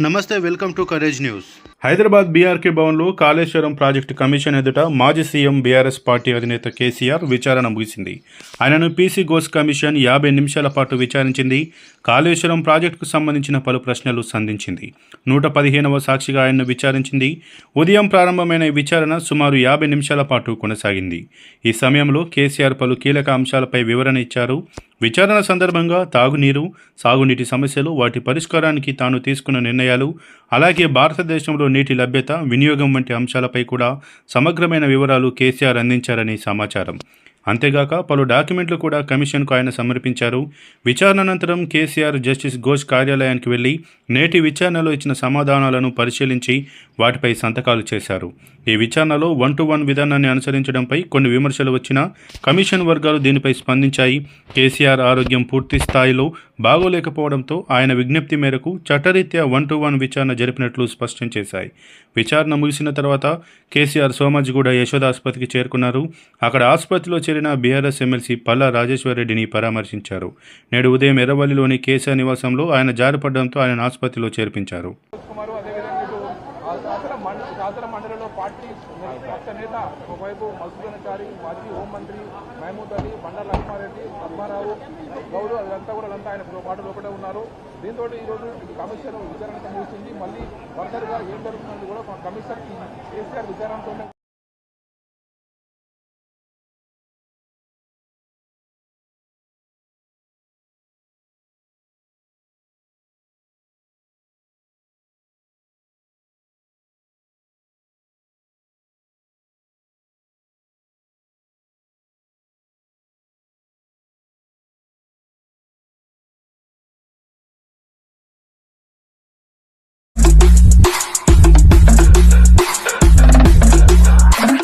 నమస్తే welcome to courage news Hyderabad BRK భవన్లో Kaleshwaram project commission ఎదుట మాజీ సీఎం బీఆర్ఎస్ పార్టీ అధినేత కేసీఆర్ విచారణ ముగిసింది. ఆయనను పీసీ గోస్ కమిషన్ యాభై నిమిషాల పాటు విచారించింది. కాళేశ్వరం ప్రాజెక్టుకు సంబంధించిన పలు ప్రశ్నలు సంధించింది. నూట పదిహేనవ సాక్షిగా ఆయన్ను విచారించింది. ఉదయం ప్రారంభమైన ఈ విచారణ సుమారు యాభై నిమిషాల పాటు కొనసాగింది. ఈ సమయంలో కేసీఆర్ పలు కీలక అంశాలపై వివరణ ఇచ్చారు. విచారణ సందర్భంగా తాగునీరు సాగునీటి సమస్యలు వాటి పరిష్కారానికి తాను తీసుకున్న నిర్ణయాలు అలాగే భారతదేశంలో నీటి లభ్యత వినియోగం వంటి అంశాలపై కూడా సమగ్రమైన వివరాలు కేసీఆర్ అందించారని సమాచారం. అంతేగాక పలు డాక్యుమెంట్లు కూడా కమిషన్కు ఆయన సమర్పించారు. విచారణ అనంతరం కేసీఆర్ జస్టిస్ ఘోష్ కార్యాలయానికి వెళ్ళి నేటి విచారణలో ఇచ్చిన సమాధానాలను పరిశీలించి వాటిపై సంతకాలు చేశారు. ఈ విచారణలో వన్ టు వన్ విధానాన్ని అనుసరించడంపై కొన్ని విమర్శలు వచ్చినా కమిషన్ వర్గాలు దీనిపై స్పందించాయి. కేసీఆర్ ఆరోగ్యం పూర్తి స్థాయిలో బాగోలేకపోవడంతో ఆయన విజ్ఞప్తి మేరకు చట్టరీత్యా వన్ టు వన్ విచారణ జరిపినట్లు స్పష్టం చేశాయి. విచారణ ముగిసిన తర్వాత కేసీఆర్ సోమాజిగూడ యశోద ఆసుపత్రికి చేరుకున్నారు. అక్కడ ఆసుపత్రిలో చేరిన బీఆర్ఎస్ ఎమ్మెల్సీ పల్లా రాజేశ్వరరెడ్డిని పరామర్శించారు. నేడు ఉదయం ఎర్రవల్లిలోని కేసీఆర్ నివాసంలో ఆయన జారిపడడంతో ఆయన ఆసుపత్రిలో చేర్పించారు. కుమార్ శాసన మండలిలో పార్టీ పక్ష నేత ఒకవైపు మధుసూదనచారి మాజీ హోంమంత్రి మహమూద్ అలీ బండ లక్ష్మారెడ్డి పద్మారావు గౌడు అదంతా కూడా అదంతా ఆయన పాటు లోపలే ఉన్నారు. దీంతో ఈరోజు కమిషన్ విచారణ ముగిసింది మళ్ళీ ఫర్దర్గా ఏం జరుగుతుందని కూడా కమిషన్ కేసీఆర్ విచారణతోనే